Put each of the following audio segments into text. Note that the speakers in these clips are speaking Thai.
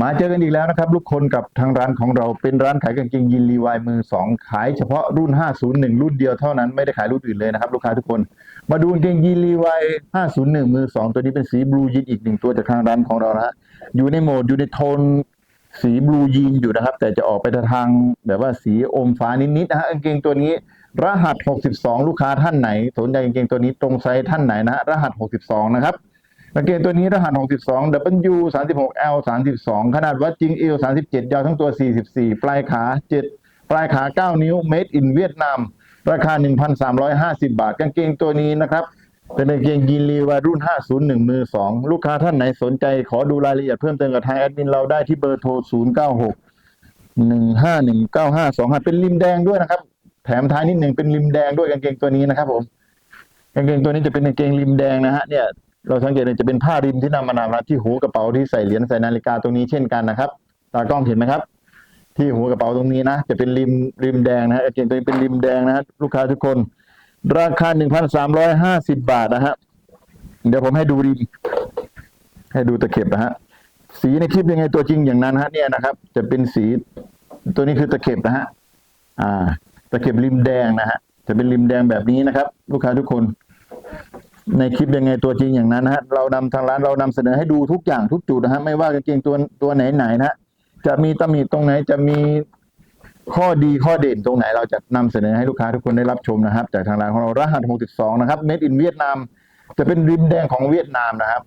มาเจอกันอีกแล้วนะครับทุกคนกับทางร้านของเราเป็นร้านขายกางเกงยีนรีวายมือสองขายเฉพาะรุ่น 501 รุ่นเดียวเท่านั้นไม่ได้ขายรุ่นอื่นเลยนะครับลูกค้าทุกคน มาดูกางเกงยีนรีวาย501 มือสองตัวนี้เป็นสีบลูยีนอีกหนึ่งตัวจากทางร้านของเรานะฮะอยู่ในโหมดอยู่ในโทนสีบลูยีนอยู่นะครับ แต่จะออกไปทางแบบว่าสีอมฟ้านิดๆนะฮะกางเกงตัวนี้ รหัส 62 ลูกค้าท่านไหน สนใจกางเกงตัวนี้ตรงไซส์ท่านไหนนะฮะรหัส 62 นะครับ กางเกงตัวนี้รหัส 62 W 36 L 32 ขนาดวัดจริง L 37 ยาวทั้งตัว 44 ปลายขา 7 ปลายขา 9 นิ้ว Made in เวียดนาม ราคา 1,350 บาท กางเกงตัวนี้นะครับ เป็นกางเกงยีนรีวารุ่น 501 มือ 2 ลูกค้าท่านไหนสนใจ ขอดูรายละเอียดเพิ่มเติมกับทางแอดมินเราได้ที่เบอร์โทร 096 1519525เป็นริมแดงด้วยนะครับ แถมท้ายนิดหนึ่งเป็นริมแดงด้วยกางเกงตัวนี้นะครับผมกางเกงตัวนี้จะเป็นกางเกงริมแดงนะฮะเนี่ย เราสังเกตเลยจะเป็นผ้าริมที่นำมานำนะที่หูกระเป๋าที่ใส่เหรียญใส่นาฬิกาตรงนี้เช่นกันนะครับ ตากล้องเห็นไหมครับ ที่หูกระเป๋าตรงนี้นะ จะเป็นริมริมแดงนะฮะกางเกงตัวนี้เป็นริมแดงนะฮะลูกค้าทุกคน ราคาหนึ่งพันสามร้อยห้าสิบบาทนะฮะเดี๋ยวผมให้ดูริมให้ดูตะเข็บนะฮะสีในคลิปยังไงตัวจริงอย่างนั้นฮะเนี่ยนะครับ จะเป็นสีตัวนี้คือตะเข็บนะฮะอ่า ตะเข็บริมแดงนะฮะจะเป็นริมแดงแบบนี้นะครับ ลูกค้าทุกคน ในคลิปยังไงตัวจริงอย่างนั้นนะฮะเรานำทางร้านเรานำเสนอให้ดูทุกอย่างทุกจุดนะฮะไม่ว่ากางเกงตัวตัวไหนไหนนะฮะจะมีตำหนิตรงไหนจะมีข้อดีข้อเด่นตรงไหนเราจะนำเสนอให้ลูกค้าทุกคนได้รับชมนะครับ จากทางร้านของเรารหัส 62 นะครับ Made in เวียดนาม จะเป็นริมแดงของเวียดนามนะครับ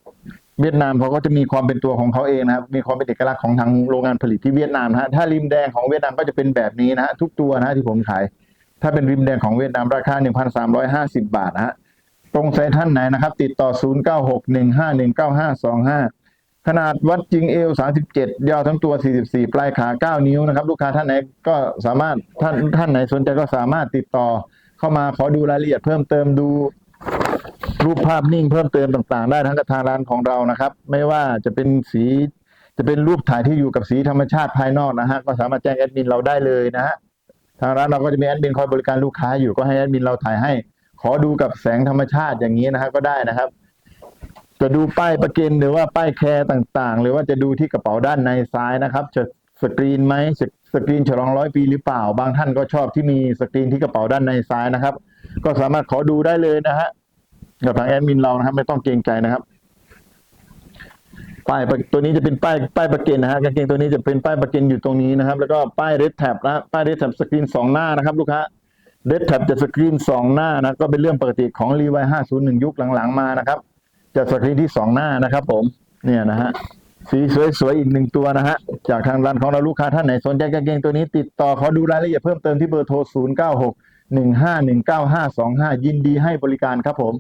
เวียดนามเขาก็จะมีความเป็นตัวของเขาเองนะครับ มีความเป็นเอกลักษณ์ของทางโรงงานผลิตที่เวียดนามนะฮะถ้าริมแดงของเวียดนามก็จะเป็นแบบนี้นะฮะทุกตัวนะฮะที่ผมขาย ถ้าเป็นริมแดงของเวียดนามราคา 1,350 บาทนะฮะ ตรงไซต์ท่านไหนนะครับ ติดต่อ 0961519525 ขนาดวัดจริงเอล37 ยาวทั้งตัว 44 ปลายขา 9 นิ้วนะครับ ลูกค้าท่านไหนก็สามารถท่านท่านไหนสนใจก็สามารถติดต่อเข้ามาขอดูรายละเอียดเพิ่มเติมดูรูปภาพนิ่งเพิ่มเติมต่างๆ ได้ทั้งกับทางร้านของเรานะครับ ไม่ว่าจะเป็นสีจะเป็นรูปถ่ายที่อยู่กับสีธรรมชาติภายนอกนะฮะก็สามารถแจ้งแอดมินเราได้เลยนะฮะทางร้านเราก็จะมีแอดมินคอยบริการลูกค้าอยู่ก็ให้แอดมินเราถ่ายให้ ขอดูกับแสงธรรมชาติอย่างนี้นะฮะก็ได้นะครับ จะดูป้ายประกันหรือว่าป้ายแคร์ต่างๆ หรือว่าจะดูที่กระเป๋าด้านในซ้ายนะครับ จะสกรีนไหมสสกรีนฉลองร้อยปีหรือเปล่า บางท่านก็ชอบที่มีสกรีนที่กระเป๋าด้านในซ้ายนะครับ ก็สามารถขอดูได้เลยนะฮะกับทางแอดมินเรานะครับ ไม่ต้องเกรงใจนะครับป้ายตัวนี้จะเป็นป้ายป้ายประกันนะฮะกางเกงตัวนี้จะเป็นป้ายประกันอยู่ตรงนี้นะครับ แล้วก็ป้ายเรดแท็บนะป้ายเรดแท็บสกรีนสองหน้านะครับ ลูกค้า เรดแท็บจะสกรีนสองหน้านะก็เป็นเรื่องปกติของรีไวห้าศูนย์หนึ่งยุคหลังๆมานะครับ จะสกรีนที่สองหน้านะครับ ผมเนี่ยนะฮะสีสวยๆอีกหนึ่งตัวนะฮะจากทางร้านของเราลูกค้าท่านไหนสนใจกางเกงตัวนี้ติดต่อขอดูรายละเอียดเพิ่มเติมที่เบอร์โทร 0 9 6 1 5 1 9 5 2 5 ยินดีให้บริการครับผม